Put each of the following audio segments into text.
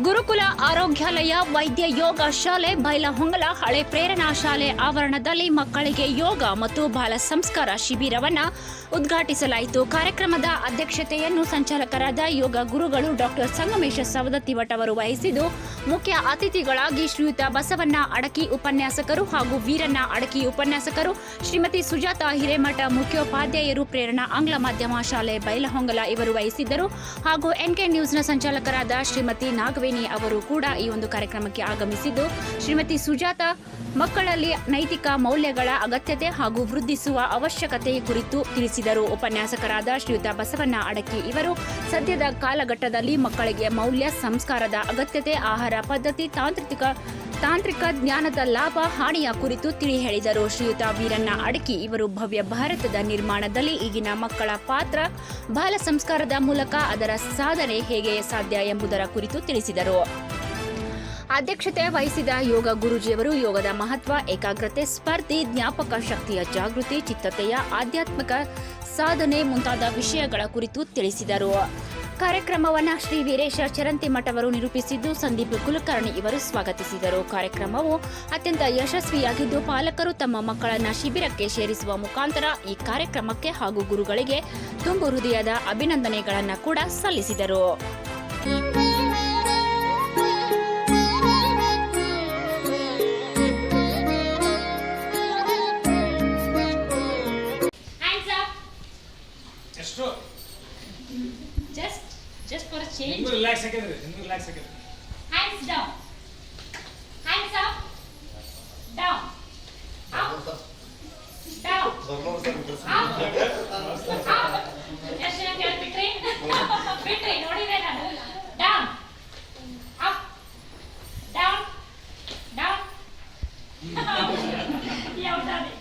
ಗುರುಕುಲ ಆರೋಗ್ಯಾಲಯ, ವೈದ್ಯ ಯೋಗ ಶಾಲೆ, ಬೈಲಹೊಂಗಲ ಹಳೆ ಪ್ರೇರಣಾ ಶಾಲೆ ಆವರಣದಲ್ಲಿ ಮಕ್ಕಳಿಗೆ ಯೋಗ ಮತ್ತು ಬಾಲ ಸಂಸ್ಕಾರ ಶಿಬಿರವನ್ನ ಉದ್ಘಾಟಿಸಲಾಯಿತು. ಕಾರ್ಯಕ್ರಮದ ಅಧ್ಯಕ್ಷತೆಯನ್ನು ಸಂಚಾಲಕರಾದ ಯೋಗ ಗುರುಗಳು ಡಾಕ್ಟರ್ ಸಂಗಮೇಶ ಸವದತ್ತಿವಟ್ ಅವರು ವಹಿಸಿದ್ದು, ಮುಖ್ಯ ಅತಿಥಿಗಳಾಗಿ ಶ್ರೀಯುತ ಬಸವಣ್ಣ ಅಡಕಿ ಉಪನ್ಯಾಸಕರು ಹಾಗೂ ವೀರಣ್ಣ ಅಡಕಿ ಉಪನ್ಯಾಸಕರು, ಶ್ರೀಮತಿ ಸುಜಾತ ಹಿರೇಮಠ ಮುಖ್ಯೋಪಾಧ್ಯಾಯರು ಪ್ರೇರಣಾ ಆಂಗ್ಲ ಮಾಧ್ಯಮ ಶಾಲೆ ಬೈಲಹೊಂಗಲ ಇವರು ವಹಿಸಿದ್ದರು. ಹಾಗೂ ಎನ್ಕೆ ನ್ಯೂಸ್ನ ಸಂಚಾಲಕರಾದ ಶ್ರೀಮತಿ ನಾಗವೇಣಿ ಅವರು ಕೂಡ ಈ ಒಂದು ಕಾರ್ಯಕ್ರಮಕ್ಕೆ ಆಗಮಿಸಿದ್ದು. ಶ್ರೀಮತಿ ಸುಜಾತ, ಮಕ್ಕಳಲ್ಲಿ ನೈತಿಕ ಮೌಲ್ಯಗಳ ಅಗತ್ಯತೆ ಹಾಗೂ ವೃದ್ಧಿಸುವ ಅವಶ್ಯಕತೆ ಕುರಿತು ತಿಳಿಸಿದರು. ಉಪನ್ಯಾಸಕರಾದ ಶ್ರೀಯುತ ಬಸವಣ್ಣ ಅಡಕಿ ಇವರು, ಸದ್ಯದ ಕಾಲಘಟ್ಟದಲ್ಲಿ ಮಕ್ಕಳಿಗೆ ಮೌಲ್ಯ, ಸಂಸ್ಕಾರದ ಅಗತ್ಯತೆ, ಆಹಾರ ಪದ್ಧತಿ, ತಾಂತ್ರಿಕ ತಾಂತ್ರಿಕ ಜ್ಞಾನದ ಲಾಭ ಹಾನಿಯ ಕುರಿತು ತಿಳಿ ಹೇಳಿದರು. ಶ್ರೀಯುತ ವೀರಣ್ಣ ಅಡಕಿ ಇವರು ಭವ್ಯ ಭಾರತದ ನಿರ್ಮಾಣದಲ್ಲಿ ಈಗಿನ ಮಕ್ಕಳ ಪಾತ್ರ ಬಾಲ ಸಂಸ್ಕಾರದ ಮೂಲಕ ಅದರ ಸಾಧನೆ ಹೇಗೆ ಸಾಧ್ಯ ಎಂಬುದರ ಕುರಿತು ತಿಳಿಸಿದರು. ಅಧ್ಯಕ್ಷತೆ ವಹಿಸಿದ ಯೋಗ ಗುರುಜಿಯವರು ಯೋಗದ ಮಹತ್ವ, ಏಕಾಗ್ರತೆ, ಸ್ಪರ್ಧೆ, ಜ್ಞಾಪಕ ಶಕ್ತಿಯ ಜಾಗೃತಿ, ಚಿತ್ತತೆಯ ಆಧ್ಯಾತ್ಮಿಕ ಸಾಧನೆ ಮುಂತಾದ ವಿಷಯಗಳ ಕುರಿತು ತಿಳಿಸಿದರು. ಕಾರ್ಯಕ್ರಮವನ್ನು ಶ್ರೀ ವೀರೇಶ ಚರಂತಿಮಠ ಅವರು ನಿರೂಪಿಸಿದ್ದು ಸಂದೀಪ್ ಕುಲಕರ್ಣಿ ಇವರು ಸ್ವಾಗತಿಸಿದರು. ಕಾರ್ಯಕ್ರಮವು ಅತ್ಯಂತ ಯಶಸ್ವಿಯಾಗಿದ್ದು ಪಾಲಕರು ತಮ್ಮ ಮಕ್ಕಳನ್ನ ಶಿಬಿರಕ್ಕೆ ಸೇರಿಸುವ ಮುಖಾಂತರ ಈ ಕಾರ್ಯಕ್ರಮಕ್ಕೆ ಹಾಗೂ ಗುರುಗಳಿಗೆ ತುಂಬು ಹೃದಯದ ಅಭಿನಂದನೆಗಳನ್ನು ಕೂಡ ಸಲ್ಲಿಸಿದರು. Just, just for a change. ನಿಮ್ಗೂ ರಿಲ್ಯಾಕ್ಸ್ ಆಗಿದ್ರಿ ನಿಮ್ಗೂ relax ಆಗಿದ್ರಿ Hands down. Hands up. Down. Up. Down. Up. Up. ಎಷ್ಟು ಜನ ಕೇಳಿ ಬಿಟ್ರಿ ಬಿಟ್ರಿ ನೋಡಿದೆ ನಾನು down up down down ಯಾವ್ದಾದ್ರೆ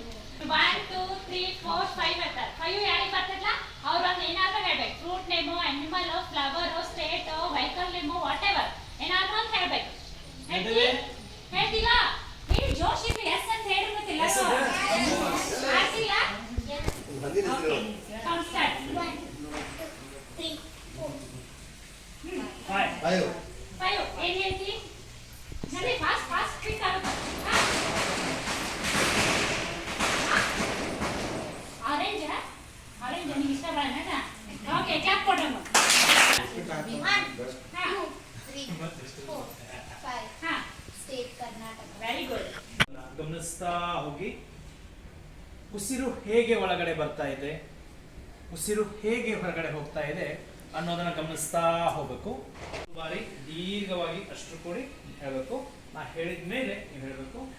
one two three four five ಅಂತ ಫೈವ್ ಯಾರಿಗೆ ಬರ್ತಲ್ಲ ಅವ್ರು ಒಂದು ಏನಾದ್ರೂ ಹೇಳ್ಬೇಕು fruit name animal flower state vehicle name whatever ಏನಾದ್ರೂ ಅಂತ ಹೇಳ್ಬೇಕು ಹೇಳ್ತೀವಿ ಹೇಳ್ತೀವಾ ಹೇಳಿ ಜೋಶ್ ಇರ್ಲಿ ಎಸ್ ಅಂತ ಹೇಳಿರ್ಬೇಕಿಲ್ಲ Yes ಇದೆ. ಆಗ್ತಿಲ್ಲ ಕೌಂಟ್ ಸ್ಟಾರ್ಟ್ ಫೈವ್ ಫೈವ್ ಏನ್ ಹೇಳ್ತಿ ನಡಿ ಫಾಸ್ಟ್ ಗಮನಿಸ್ತಾ ಹೋಗಿ. ಉಸಿರು ಹೇಗೆ ಒಳಗಡೆ ಬರ್ತಾ ಇದೆ? ಉಸಿರು ಹೇಗೆ ಹೊರಗಡೆ ಹೋಗ್ತಾ ಇದೆ ಅನ್ನೋದನ್ನ ಗಮನಿಸ್ತಾ ಹೋಗ್ಬೇಕು. ಬಾರಿ ದೀರ್ಘವಾಗಿ ಅಷ್ಟು ಕೂಡಿ ಹೇಳಬೇಕು. ನಾ ಹೇಳಿದ ಮೇಲೆ ನೀವು ಹೇಳಬೇಕು.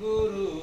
guru